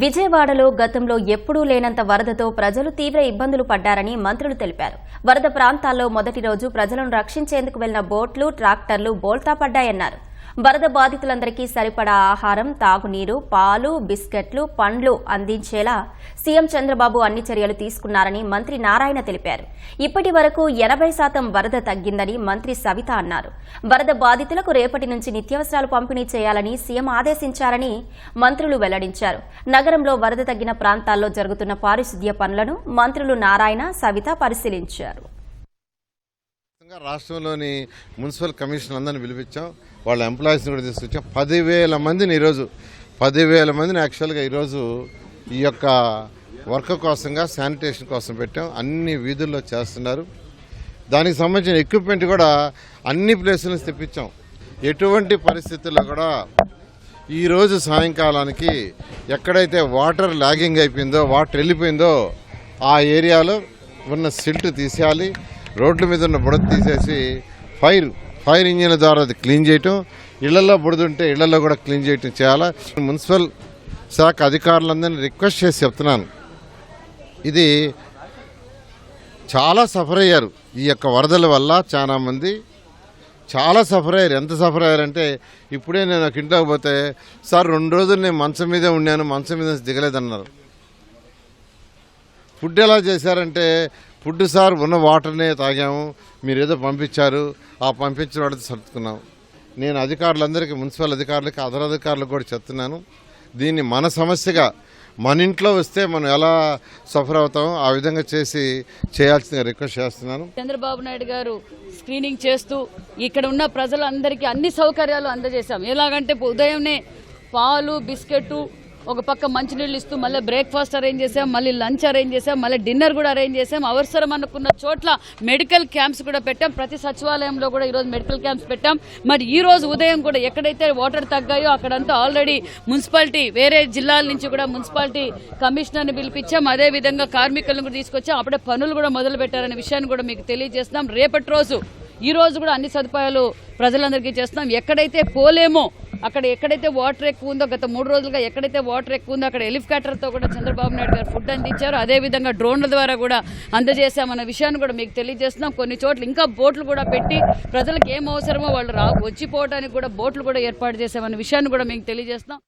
విజయవాడలో గతంలో ఎప్పుడూ లేనంత వరదతో ప్రజలు తీవ్ర ఇబ్బందులు పడ్డారని మంత్రులు తెలిపారు. వరద ప్రాంతాల్లో మొదటి రోజు ప్రజలను రక్షించేందుకు వెళ్ళిన బోట్లు ట్రాక్టర్లు బోల్తా పడ్డాయన్నారు. వరద బాధితులందరికీ సరిపడా ఆహారం తాగునీరు పాలు బిస్కెట్లు పండ్లు అందించేలా సీఎం చంద్రబాబు అన్ని చర్యలు తీసుకున్నారని మంత్రి నారాయణ తెలిపారు. ఇప్పటి వరకు ఎనభై శాతం వరద తగ్గిందని మంత్రి సవిత అన్నారు. వరద బాధితులకు రేపటి నుంచి నిత్యావసరాలు పంపిణీ చేయాలని సీఎం ఆదేశించారని మంత్రులు వెల్లడించారు. నగరంలో వరద తగ్గిన ప్రాంతాల్లో జరుగుతున్న పారిశుద్ధ్య పనులను మంత్రులు నారాయణ సవిత పరిశీలించారు. మొత్తంగా రాష్ట్రంలోని మున్సిపల్ కమిషన్ అందరిని పిలిపించాం. వాళ్ళ ఎంప్లాయీస్ని కూడా తీసుకొచ్చాం. పదివేల మందిని ఈరోజు పదివేల మందిని యాక్చువల్గా ఈరోజు ఈ యొక్క వర్క్ కోసంగా శానిటేషన్ కోసం పెట్టాం. అన్ని వీధుల్లో చేస్తున్నారు. దానికి సంబంధించిన ఎక్విప్మెంట్ కూడా అన్ని ప్లేసుల నుంచి తెప్పించాం. ఎటువంటి పరిస్థితుల్లో కూడా ఈరోజు సాయంకాలానికి ఎక్కడైతే వాటర్ లాగింగ్ అయిపోయిందో వాటర్ వెళ్ళిపోయిందో ఆ ఏరియాలో ఉన్న సిల్ట్ తీసేయాలి. రోడ్ల మీద ఉన్న బుడత తీసేసి ఫైర్ ఫైర్ ఇంజిన్ల ద్వారా అది క్లీన్ చేయటం ఇళ్ళలో బుడదుంటే ఇళ్ళలో కూడా క్లీన్ చేయటం చేయాలా? మున్సిపల్ శాఖ అధికారులందరినీ రిక్వెస్ట్ చేసి చెప్తున్నాను. ఇది చాలా సఫర్ అయ్యారు. ఈ యొక్క వరదల వల్ల చాలామంది చాలా సఫర్ అయ్యారు. ఎంత సఫర్ అయ్యారంటే ఇప్పుడే నేను ఒక ఇంట్లోకి పోతే సార్ రెండు రోజులు నేను మంచం మీదే ఉన్నాను మంచం మీద దిగలేదన్నారు. ఫుడ్ ఎలా చేశారంటే ఫుడ్ సార్ ఉన్న వాటర్నే తాగాము. మీరు ఏదో పంపించారు. ఆ పంపించిన వాడితో సర్దుకున్నాం. నేను అధికారులందరికీ మున్సిపల్ అధికారులకి అదర్ అధికారులకు కూడా చెప్తున్నాను. దీన్ని మన సమస్యగా మన ఇంట్లో వస్తే మనం ఎలా సఫర్ అవుతామో ఆ విధంగా చేసి చేయాల్సిందిగా రిక్వెస్ట్ చేస్తున్నాను. చంద్రబాబు నాయుడు గారు స్క్రీనింగ్ చేస్తూ ఇక్కడ ఉన్న ప్రజలందరికీ అన్ని సౌకర్యాలు అందజేశాం. ఎలాగంటే ఉదయంనే పాలు బిస్కెట్ ఒక పక్క మంచినీళ్ళు ఇస్తూ మళ్ళీ బ్రేక్ఫాస్ట్ అరేంజ్ చేసాం మళ్ళీ లంచ్ అరేంజ్ చేసాం మళ్ళీ డిన్నర్ కూడా అరేంజ్ చేసాం. అవసరం అనుకున్న చోట్ల మెడికల్ క్యాంప్స్ కూడా పెట్టాం. ప్రతి సచివాలయంలో కూడా ఈరోజు మెడికల్ క్యాంప్స్ పెట్టాం. మరి ఈ రోజు ఉదయం కూడా ఎక్కడైతే వాటర్ తగ్గాయో అక్కడంతా ఆల్రెడీ మున్సిపాలిటీ వేరే జిల్లాల నుంచి కూడా మున్సిపాలిటీ కమిషనర్ని పిలిపించాం. అదే విధంగా కార్మికులను కూడా తీసుకొచ్చాం. అప్పుడే పనులు కూడా మొదలు పెట్టారనే విషయాన్ని కూడా మీకు తెలియజేస్తున్నాం. రేపటి రోజు ఈ రోజు కూడా అన్ని సదుపాయాలు ప్రజలందరికీ చేస్తున్నాం. ఎక్కడైతే పోలేమో అక్కడ ఎక్కడైతే వాటర్ ఎక్కువ ఉందో గత మూడు రోజులుగా ఎక్కడైతే వాటర్ ఎక్కువ ఉందో అక్కడ హెలికాప్టర్తో కూడా చంద్రబాబు నాయుడు గారు ఫుడ్ అందించారు. అదేవిధంగా డ్రోన్ల ద్వారా కూడా అందజేశామన్న విషయాన్ని కూడా మీకు తెలియజేస్తున్నాం. కొన్ని చోట్ల ఇంకా బోట్లు కూడా పెట్టి ప్రజలకు ఏం అవసరమో వాళ్ళు రా వచ్చిపోవడానికి కూడా బోట్లు కూడా ఏర్పాటు చేశామన్న విషయాన్ని కూడా మీకు తెలియజేస్తున్నాం.